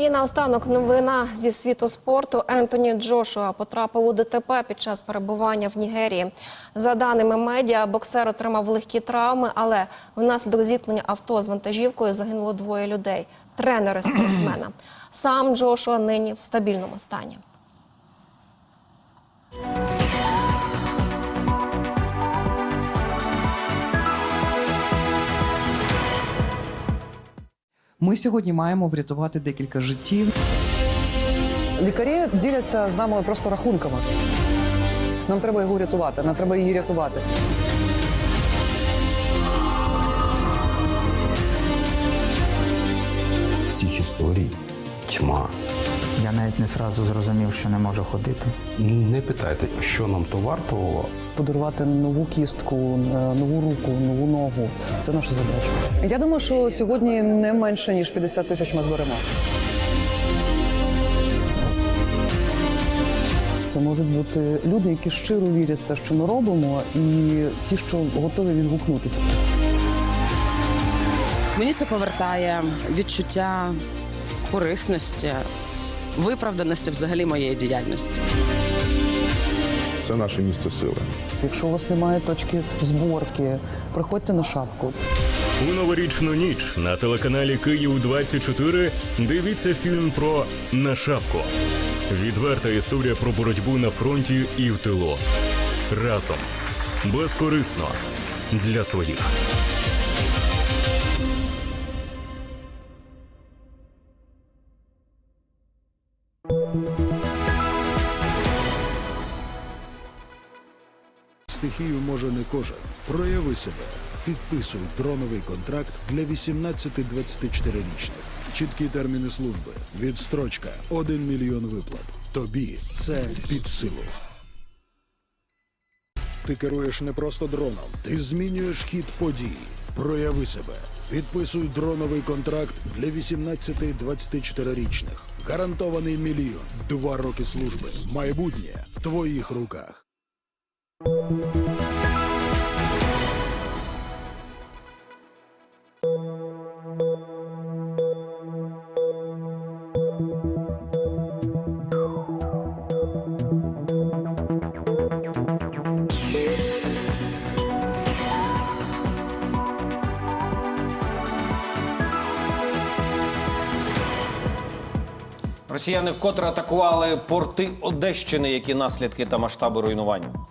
І наостанок новина зі світу спорту. Ентоні Джошуа потрапив у ДТП під час перебування в Нігерії. За даними медіа, боксер отримав легкі травми, але внаслідок зіткнення авто з вантажівкою загинуло двоє людей – тренери спортсмена. Сам Джошуа нині в стабільному стані. Ми сьогодні маємо врятувати декілька життів. Лікарі діляться з нами просто рахунками. Нам треба його рятувати, нам треба її рятувати. цих історій тьма. Я навіть не зразу зрозумів, що не можу ходити. Не питайте, що нам то вартувало. Подарувати нову кістку, е, нову руку, нову ногу це наша задача. Я думаю, що сьогодні не менше ніж 50 тисяч ми зберемо. Це можуть бути люди, які щиро вірять в те, що ми робимо, і ті, що готові відгукнутися. Мені це повертає відчуття корисності, виправданості взагалі моєї діяльності. Це наше місце сили. Якщо у вас немає точки зборки, приходьте на шапку. У новорічну ніч на телеканалі Київ 24 дивіться фільм про на шапку. Відверта історія про боротьбу на фронті і в тилу. Разом безкорисно для своїх. Стихію може не кожен. Прояви себе. Підписуй дроновий контракт для 18-24-річних. Чіткі терміни служби. Відстрочка 1 мільйон виплат. Тобі це під силу. Ти керуєш не просто дроном, ти змінюєш хід подій. Прояви себе. Підписуй дроновий контракт для 18-24-річних. Гарантований мільйон. Два роки служби. Майбутнє в твоїх руках. Росіяни вкотре атакували порти Одещини, які наслідки та масштаби руйнувань.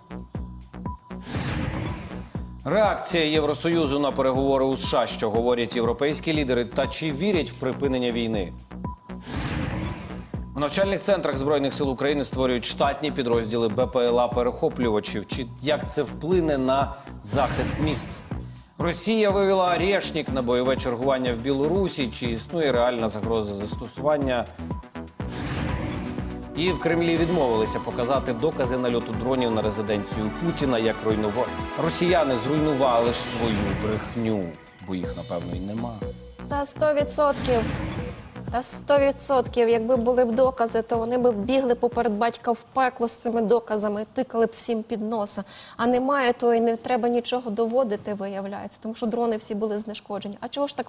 Реакція Євросоюзу на переговори у США, що говорять європейські лідери, та чи вірять в припинення війни. У навчальних центрах Збройних сил України створюють штатні підрозділи БПЛА перехоплювачів. Чи як це вплине на захист міст? Росія вивела Решнік на бойове чергування в Білорусі. Чи існує реальна загроза застосування і в Кремлі відмовилися показати докази нальоту дронів на резиденцію Путіна, як руйнува... росіяни зруйнували ж свою брехню, бо їх напевно й нема. Та 100%. Та 100%. Якби були б докази, то вони б бігли поперед батька в пекло з цими доказами, тикали б всім під носа. А немає, то і не треба нічого доводити, виявляється, тому що дрони всі були знешкоджені. А чого ж так